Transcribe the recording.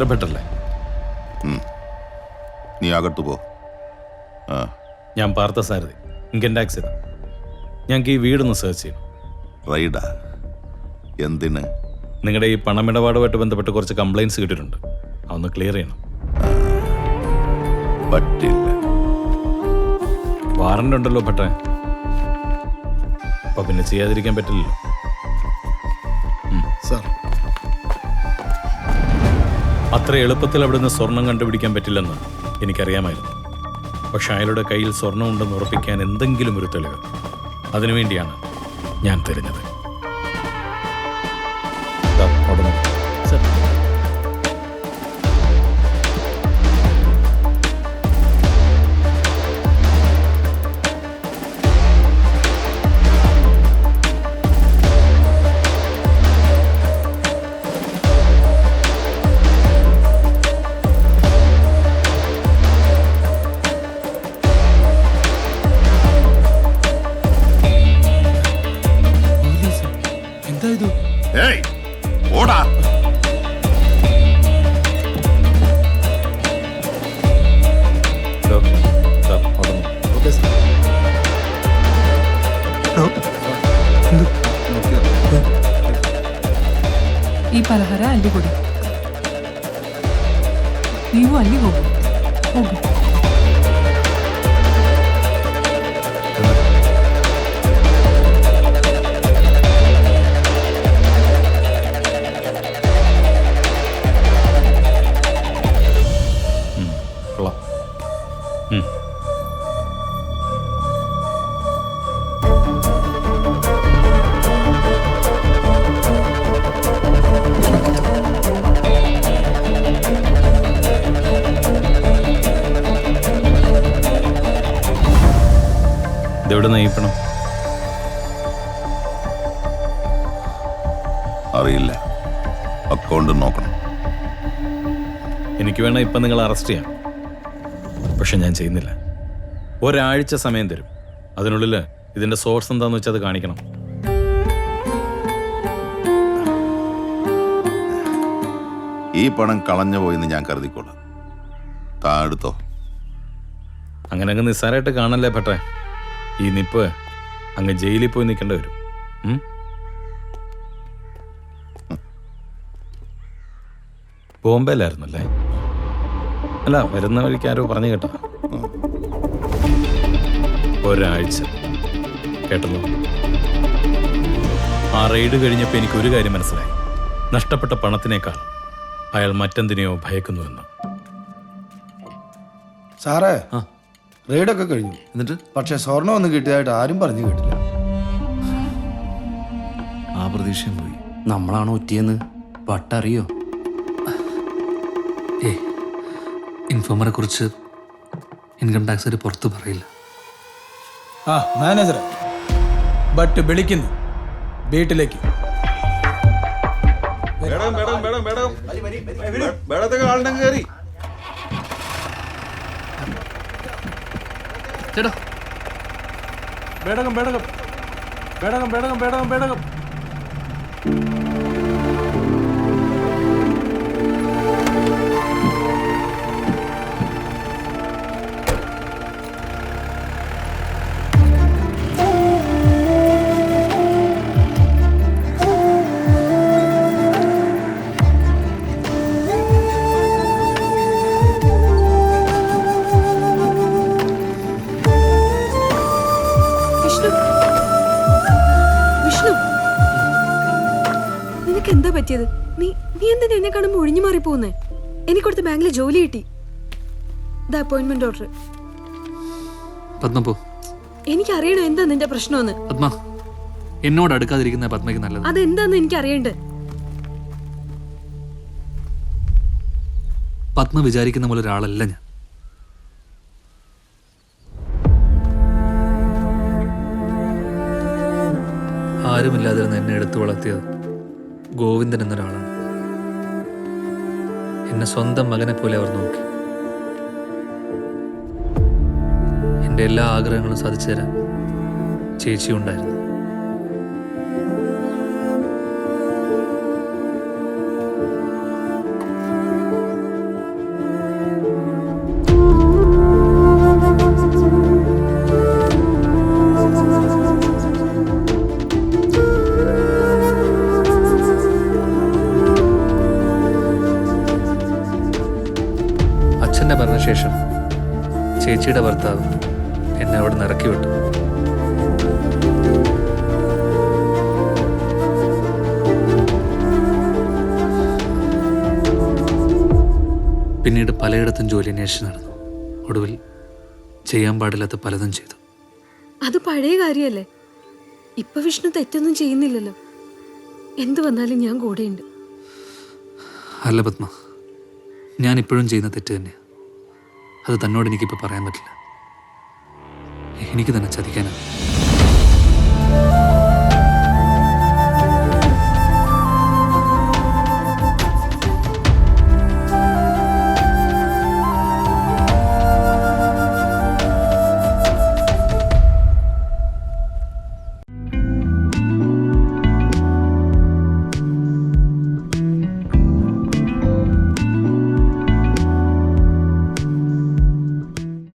രാജേന്ദ്രഭട്ടല്ലേ നീ അകത്തു പോ. ആ. ഞാൻ പാർത്ഥസാരഥി ഇൻകം ടാക്സ് ഞങ്ങൾക്ക് ഈ വീടൊന്ന് സെർച്ച് ചെയ്യണം. റൈഡാ? എന്തിന്? നിങ്ങളുടെ ഈ പണമിടപാടുമായിട്ട് ബന്ധപ്പെട്ട് കുറച്ച് കംപ്ലൈന്റ്സ് കിട്ടിയിട്ടുണ്ട്. അതൊന്ന് ക്ലിയർ ചെയ്യണം. പറ്റില്ല. വാറണ്ട് ഉണ്ടല്ലോ ഭട്ടെ. അപ്പൊ പിന്നെ ചെയ്യാതിരിക്കാൻ പറ്റില്ലല്ലോ. സാർ അത്ര എളുപ്പത്തിൽ അവിടുന്ന് സ്വർണം കണ്ടുപിടിക്കാൻ പറ്റില്ലെന്ന് എനിക്കറിയാമായിരുന്നു. പക്ഷെ അയാളുടെ കയ്യിൽ സ്വർണം ഉണ്ടെന്ന് ഉറപ്പിക്കാൻ എന്തെങ്കിലും ഒരു തെളിവ്. അതിനുവേണ്ടിയാണ് ഞാൻ തിരഞ്ഞത് ഏയ് ഓടാ ദാ, ദാ, അവിടെ നോക്ക്. ഓക്കെ സാർ ಈ ಪಲಹಾರ ಅಲ್ಲಿ ಕೊಡಿ ನೀವು ಅಲ್ಲಿ ಹೋಗಿ ಹೋಗಿ അറിയില്ല. അക്കൗണ്ട് നോക്കണം. എനിക്ക് വേണം ഇപ്പം നിങ്ങൾ അറസ്റ്റ് ചെയ്യാം. പക്ഷെ ഞാൻ ചെയ്യുന്നില്ല. ഒരാഴ്ച സമയം തരും. അതിനുള്ളിൽ ഇതിന്റെ സോഴ്സ് എന്താണെന്ന് വെച്ചാൽ അത് കാണിക്കണം. ഈ പണം കളഞ്ഞു പോയെന്ന് ഞാൻ കരുതിക്കോളാം. താ എടുത്തോ അങ്ങനെ അങ്ങ് നിസ്സാരമായിട്ട് കാണല്ലേ പറ്റേ ഈ നിപ്പ് അങ്ങ് ജയിലിൽ പോയി നിൽക്കേണ്ടി വരും. ബോംബെയിലായിരുന്നല്ലേ അല്ല വരുന്ന വഴിക്ക് ആരോ പറഞ്ഞു കേട്ടോ. ഒരാഴ്ച. കേട്ടല്ലോ? ആ റെയ്ഡ് കഴിഞ്ഞപ്പോൾ എനിക്ക് ഒരു കാര്യം മനസ്സിലായി. നഷ്ടപ്പെട്ട പണത്തിനേക്കാൾ അയാൾ മറ്റെന്തിനെയോ ഭയക്കുന്നുവെന്ന് സാറേ റെയ്ഡൊക്കെ കഴിഞ്ഞു. എന്നിട്ട്? പക്ഷെ സ്വർണം ഒന്നും കിട്ടിയതായിട്ട് ആരും പറഞ്ഞു കേട്ടില്ല. ആ പ്രതീക്ഷയും പോയി. നമ്മളാണോ ഒറ്റിയെന്ന്? വട്ടറിയോ? ഏ ഇൻഫോമറെ കുറിച്ച് ഇൻകം ടാക്സ് പുറത്ത് പറയില്ല. ആ മാനേജർ ബട്ട് വിളിക്കുന്നു. വീട്ടിലേക്ക്. ചേട്ടാ. ബേടകം ബേടകം ബേടകം ബേടകം ബേടകം ബേടകം നിനക്ക് എന്താ പറ്റിയത്? നീ നീ എന്തിനാ എന്നെ കാണുമ്പോ ഒഴിഞ്ഞു മാറി പോകുന്നേ എനിക്ക് കൊടുത്ത ബാങ്കിൽ ജോലി കിട്ടി. ദ അപ്പോയിന്റ്മെന്റ് ഓർഡർ എനിക്ക് അറിയണം എന്താ നിന്റെ പ്രശ്നമെന്ന്. പത്മ എന്നോട് അടുക്കാതിരിക്കുന്ന പത്മയ്ക്ക് നല്ലത്. അതെന്താന്ന് എനിക്ക് അറിയണ്ട പത്മ വിചാരിക്കുന്ന പോലെ ഒരാളല്ല ഞാൻ. ആരുമില്ലാതിരുന്ന എന്നെ എടുത്തു വളർത്തിയത് ഗോവിന്ദൻ എന്നൊരാളാണ്. എന്നെ സ്വന്തം മകനെ പോലെ അവർ നോക്കി. എന്റെ എല്ലാ ആഗ്രഹങ്ങളും സാധിച്ചു തരാൻ ചേച്ചി മരണശേഷം ചേച്ചിയുടെ ഭർത്താവ് എന്നെ അവിടെ നിന്ന് ഇറക്കി വിട്ടു. പിന്നീട് പലയിടത്തും ജോലി അന്വേഷിച്ച് നടന്നു. ഒടുവിൽ ചെയ്യാൻ പാടില്ലാത്ത പലതും ചെയ്തു. അത് പഴയ കാര്യല്ലേ? ഇപ്പൊ വിഷ്ണു തെറ്റൊന്നും ചെയ്യുന്നില്ലല്ലോ. എന്തു വന്നാലും ഞാൻ കൂടെയുണ്ട്. അല്ല പത്മ ഞാൻ ഇപ്പോഴും ചെയ്യുന്ന തെറ്റ് തന്നെ അത് തന്നോട് എനിക്കിപ്പോൾ പറയാൻ പറ്റില്ല. എനിക്ക് തന്നെ ചതിക്കാനാണ്